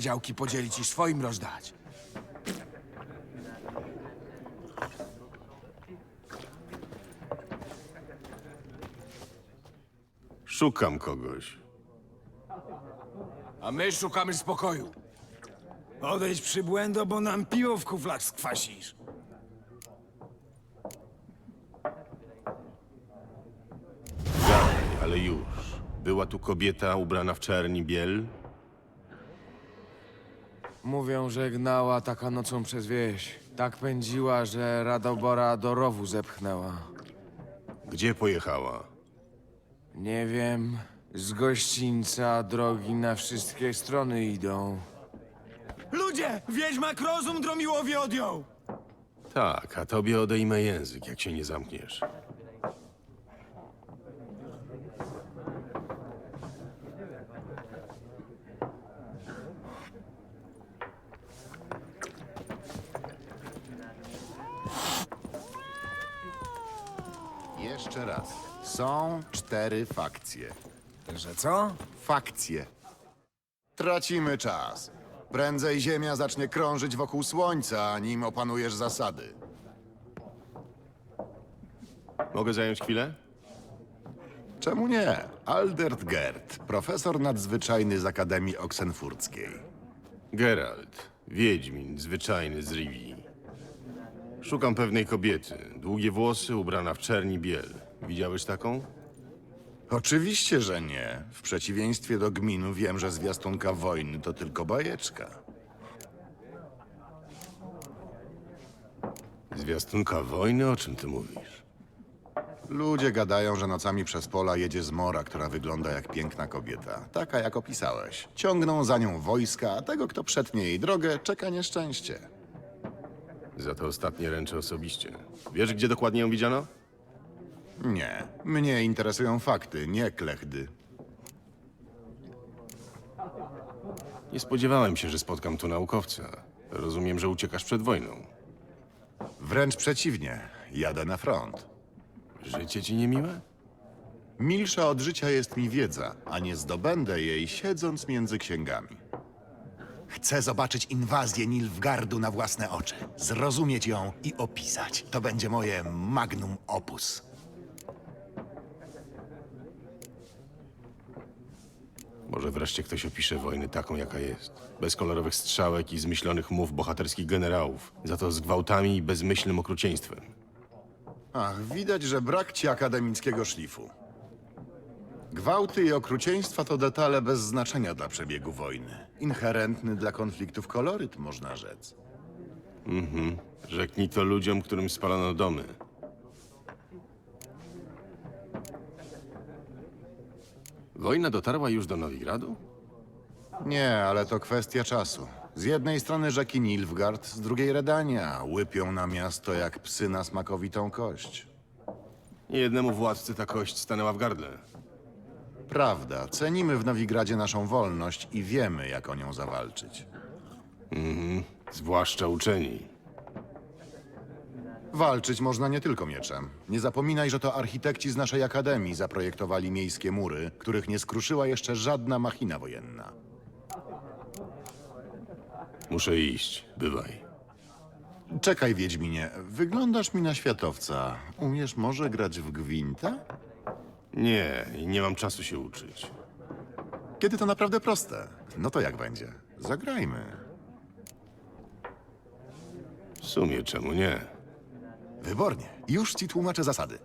działki podzielić i swoim rozdać. Szukam kogoś. A my szukamy spokoju. Odejdź przybłędo, bo nam piwo w kuflach skwasisz. Dalej, ale już. Była tu kobieta ubrana w czerni biel? Mówią, że gnała taka nocą przez wieś. Tak pędziła, że Radobora do rowu zepchnęła. Gdzie pojechała? Nie wiem, z gościńca drogi na wszystkie strony idą. Ludzie! Wiedźmak rozum Dromiłowi odjął! Tak, a tobie odejmę język, jak się nie zamkniesz. Jeszcze raz. Są cztery fakcje. Że co? Fakcje. Tracimy czas. Prędzej Ziemia zacznie krążyć wokół Słońca, nim opanujesz zasady. Mogę zająć chwilę? Czemu nie? Aldert Gerd, profesor nadzwyczajny z Akademii Oksenfurckiej. Geralt, wiedźmin, zwyczajny z Rivii. Szukam pewnej kobiety. Długie włosy, ubrana w czerni biel. Widziałeś taką? Oczywiście, że nie. W przeciwieństwie do gminu wiem, że zwiastunka wojny to tylko bajeczka. Zwiastunka wojny? O czym ty mówisz? Ludzie gadają, że nocami przez pola jedzie zmora, która wygląda jak piękna kobieta. Taka, jak opisałeś. Ciągną za nią wojska, a tego, kto przetnie jej drogę, czeka nieszczęście. Za to ostatnie ręczę osobiście. Wiesz, gdzie dokładnie ją widziano? Nie. Mnie interesują fakty, nie klechdy. Nie spodziewałem się, że spotkam tu naukowca. Rozumiem, że uciekasz przed wojną. Wręcz przeciwnie. Jadę na front. Życie ci niemiłe? Milsza od życia jest mi wiedza, a nie zdobędę jej siedząc między księgami. Chcę zobaczyć inwazję Nilfgardu na własne oczy, zrozumieć ją i opisać. To będzie moje magnum opus. Może wreszcie ktoś opisze wojnę taką, jaka jest. Bez kolorowych strzałek i zmyślonych mów bohaterskich generałów. Za to z gwałtami i bezmyślnym okrucieństwem. Ach, widać, że brak ci akademickiego szlifu. Gwałty i okrucieństwa to detale bez znaczenia dla przebiegu wojny. Inherentny dla konfliktów koloryt, można rzec. Rzeknij to ludziom, którym spalono domy. Wojna dotarła już do Nowigradu? Nie, ale to kwestia czasu. Z jednej strony rzeki Nilfgaard, z drugiej Redania. Łypią na miasto jak psy na smakowitą kość. Jednemu władcy ta kość stanęła w gardle. Prawda, cenimy w Nowigradzie naszą wolność i wiemy, jak o nią zawalczyć. Zwłaszcza uczeni. Walczyć można nie tylko mieczem. Nie zapominaj, że to architekci z naszej akademii zaprojektowali miejskie mury, których nie skruszyła jeszcze żadna machina wojenna. Muszę iść. Bywaj. Czekaj, Wiedźminie, wyglądasz mi na światowca. Umiesz może grać w gwinta? Nie, nie mam czasu się uczyć. Kiedy to naprawdę proste. No to jak będzie? Zagrajmy. W sumie czemu nie? Wybornie. Już ci tłumaczę zasady.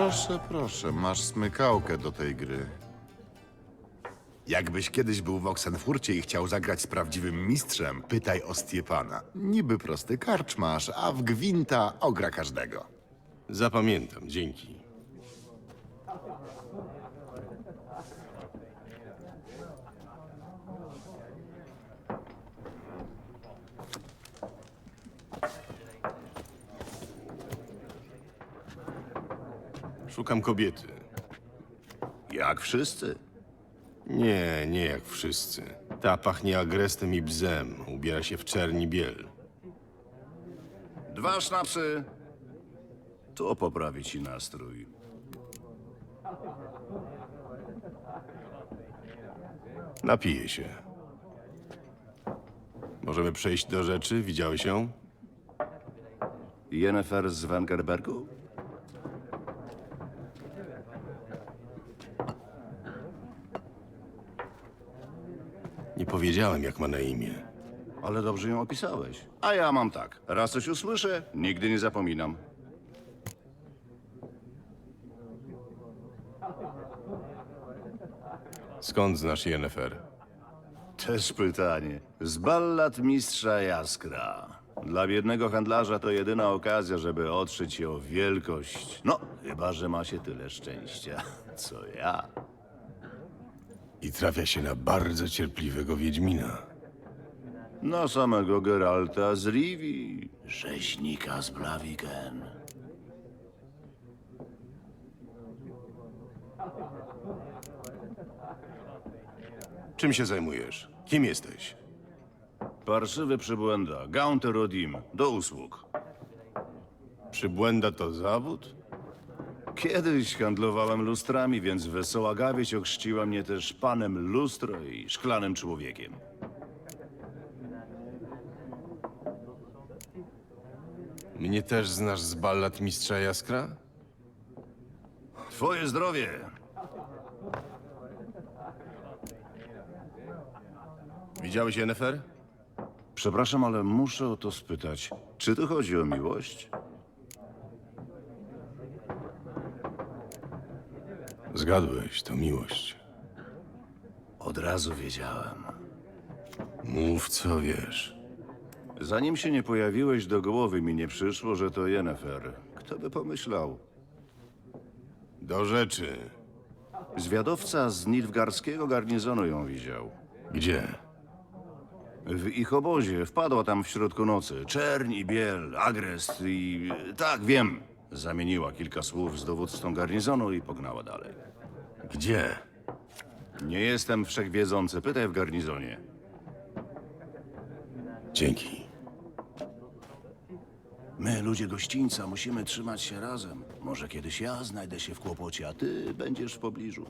Proszę, proszę, masz smykałkę do tej gry. Jakbyś kiedyś był w Oksenfurcie i chciał zagrać z prawdziwym mistrzem, pytaj o Stiepana. Niby prosty karczmasz, a w gwinta ogra każdego. Zapamiętam, dzięki. Szukam kobiety. Jak wszyscy. Nie, nie jak wszyscy. Ta pachnie agrestem i bzem. Ubiera się w czerni biel. Dwa sznapsy. To poprawi ci nastrój. Napiję się. Możemy przejść do rzeczy? Widziałeś ją? Jennifer z Wengerbergu? Powiedziałem, jak ma na imię. Ale dobrze ją opisałeś. A ja mam tak. Raz coś usłyszę, nigdy nie zapominam. Skąd znasz Jennifer? Też pytanie. Z ballad mistrza Jaskra. Dla biednego handlarza to jedyna okazja, żeby otrzeć się o wielkość. No, chyba, że ma się tyle szczęścia, co ja. I trafia się na bardzo cierpliwego Wiedźmina. Na samego Geralta z Rivi, rzeźnika z Blaviken. Czym się zajmujesz? Kim jesteś? Parszywy przybłęda, Gaunter Odim, do usług. Przybłęda to zawód? Kiedyś handlowałem lustrami, więc wesoła gawieć ochrzciła mnie też panem lustro i szklanym człowiekiem. Mnie też znasz z ballad Mistrza Jaskra? Twoje zdrowie! Widziałeś Jennifer? Przepraszam, ale muszę o to spytać. Czy tu chodzi o miłość? Zgadłeś, to miłość. Od razu wiedziałem. Mów co wiesz. Zanim się nie pojawiłeś, do głowy mi nie przyszło, że to Jennifer. Kto by pomyślał? Do rzeczy. Zwiadowca z Nilfgarskiego garnizonu ją widział. Gdzie? W ich obozie wpadła tam w środku nocy. Czerń i biel, agrest i... Tak, wiem. Zamieniła kilka słów z dowódcą garnizonu i pognała dalej. Gdzie? Nie jestem wszechwiedzący, pytaj w garnizonie. Dzięki. My, ludzie gościńca, musimy trzymać się razem. Może kiedyś ja znajdę się w kłopocie, a ty będziesz w pobliżu.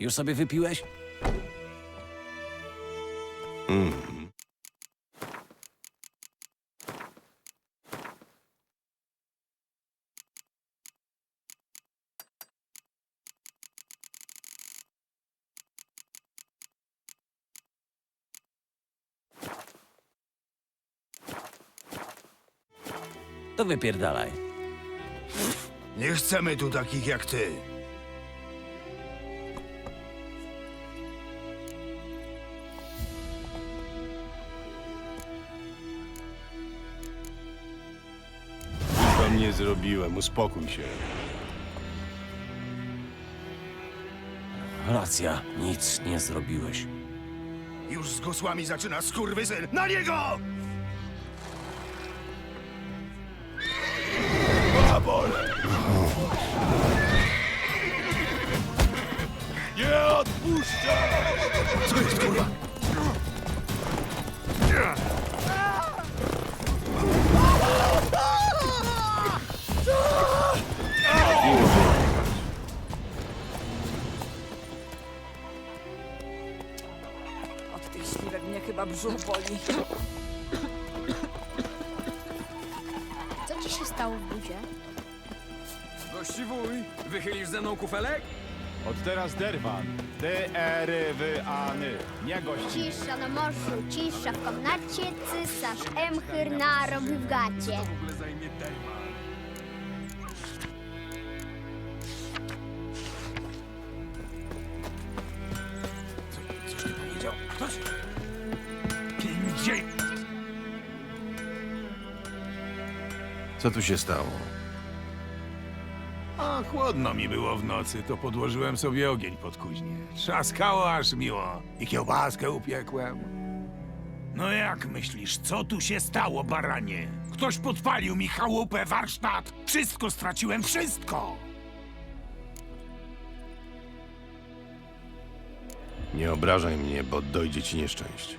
Już sobie wypiłeś? To wypierdalaj. Nie chcemy tu takich jak ty. Zrobiłem, uspokój się. Racja, nic nie zrobiłeś. Już z gusłami zaczyna skurwysyn. Na niego! Od chyba brzuch boli. Co ci się stało w buzie? Gości wuj, wychylisz ze mną kufelek? Od teraz derwan. D-E-R-W-A-N. Nie gości. Cisza na morzu, cisza w komnacie, cysarz Emchyr na robi w gacie. Coś Co tu się stało? A chłodno mi było w nocy, to podłożyłem sobie ogień pod kuźnię. Trzaskało aż miło i kiełbaskę upiekłem. No jak myślisz, co tu się stało, baranie? Ktoś podpalił mi chałupę, warsztat. Wszystko straciłem, wszystko! Nie obrażaj mnie, bo dojdzie ci nieszczęście.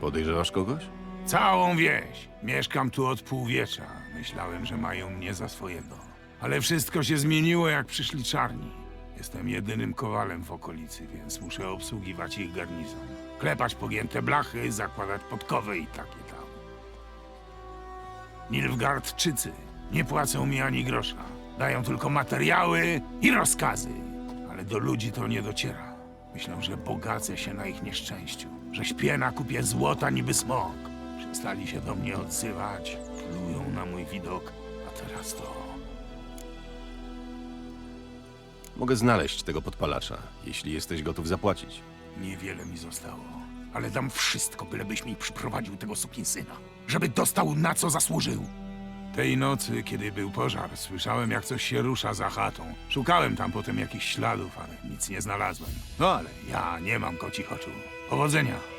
Podejrzewasz kogoś? Całą wieś. Mieszkam tu od półwiecza. Myślałem, że mają mnie za swojego. Ale wszystko się zmieniło, jak przyszli czarni. Jestem jedynym kowalem w okolicy, więc muszę obsługiwać ich garnizon. Klepać pogięte blachy, zakładać podkowy i takie tam. Nilfgaardczycy nie płacą mi ani grosza. Dają tylko materiały i rozkazy. Ale do ludzi to nie dociera. Myślą, że bogacę się na ich nieszczęściu. Że śpię na kupie złota niby smok. Przestali się do mnie odzywać. Plują na mój widok. A teraz to... Mogę znaleźć tego podpalacza, jeśli jesteś gotów zapłacić. Niewiele mi zostało. Ale dam wszystko, bylebyś mi przyprowadził tego sukinsyna. Żeby dostał na co zasłużył. Tej nocy, kiedy był pożar, słyszałem jak coś się rusza za chatą. Szukałem tam potem jakichś śladów, ale nic nie znalazłem. No ale ja nie mam kocich oczu. Powodzenia.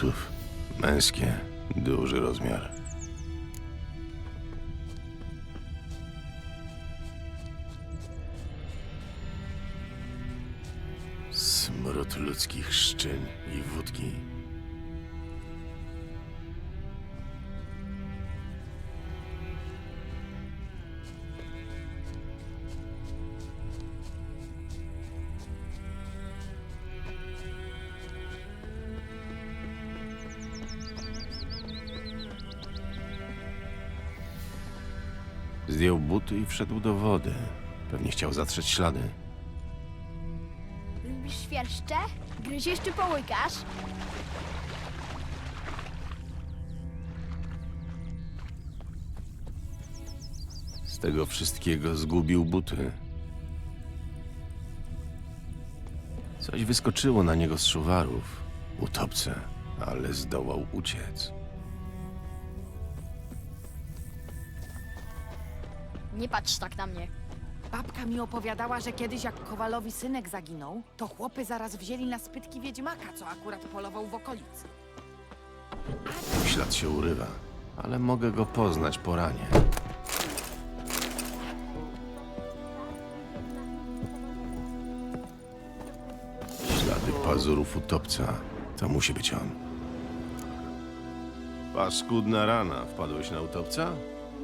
Butów. Męskie. Duży rozmiar. Smród ludzkich szczyn i wódki. Zdjął buty i wszedł do wody. Pewnie chciał zatrzeć ślady. Lubisz świerszcze? Gryziesz czy połykasz? Z tego wszystkiego zgubił buty. Coś wyskoczyło na niego z szuwarów. Utopce, ale zdołał uciec. Nie patrz tak na mnie. Babka mi opowiadała, że kiedyś jak Kowalowi synek zaginął, to chłopy zaraz wzięli na spytki wiedźmaka, co akurat polował w okolicy. Ślad się urywa, ale mogę go poznać po ranie. Ślady pazurów utopca. To musi być on. Paskudna rana. Wpadłeś na utopca?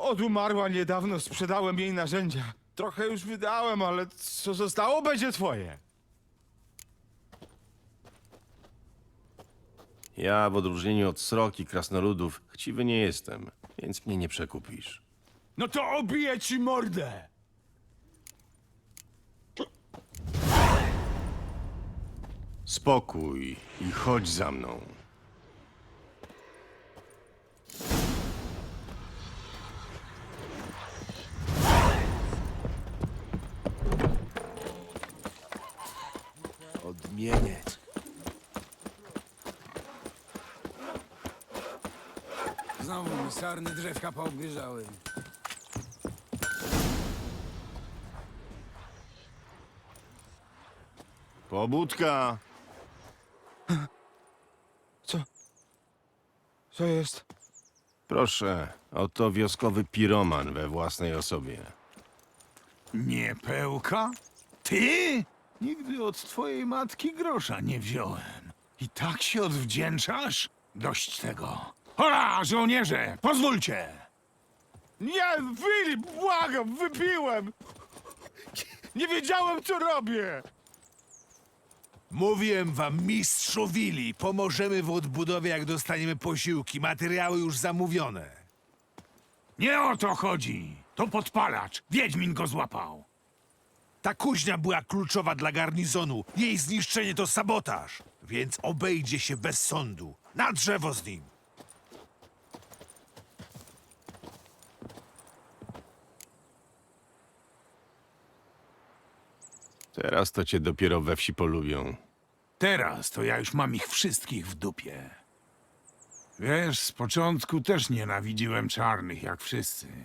odumarła niedawno, sprzedałem jej narzędzia. Trochę już wydałem, ale co zostało, będzie twoje. Ja, w odróżnieniu od sroki krasnoludów, chciwy nie jestem, więc mnie nie przekupisz. No to obiję ci mordę! Spokój i chodź za mną. kamieniec. Znowu mi sarny drzewka poobgryzały. Pobudka! Co? Co jest? Proszę, oto wioskowy piroman we własnej osobie. Nie pełka? Ty? Nigdy od twojej matki grosza nie wziąłem. I tak się odwdzięczasz? Dość tego. Hola, żołnierze, pozwólcie! Nie, Filip, błagam, wypiłem! Nie wiedziałem, co robię! Mówiłem wam, mistrzu Willi, pomożemy w odbudowie, jak dostaniemy posiłki. Materiały już zamówione. Nie o to chodzi. To podpalacz. Wiedźmin go złapał. Ta kuźnia była kluczowa dla garnizonu. Jej zniszczenie to sabotaż. Więc obejdzie się bez sądu. Na drzewo z nim. Teraz to cię dopiero we wsi polubią. Teraz to ja już mam ich wszystkich w dupie. Wiesz, z początku też nienawidziłem czarnych, jak wszyscy.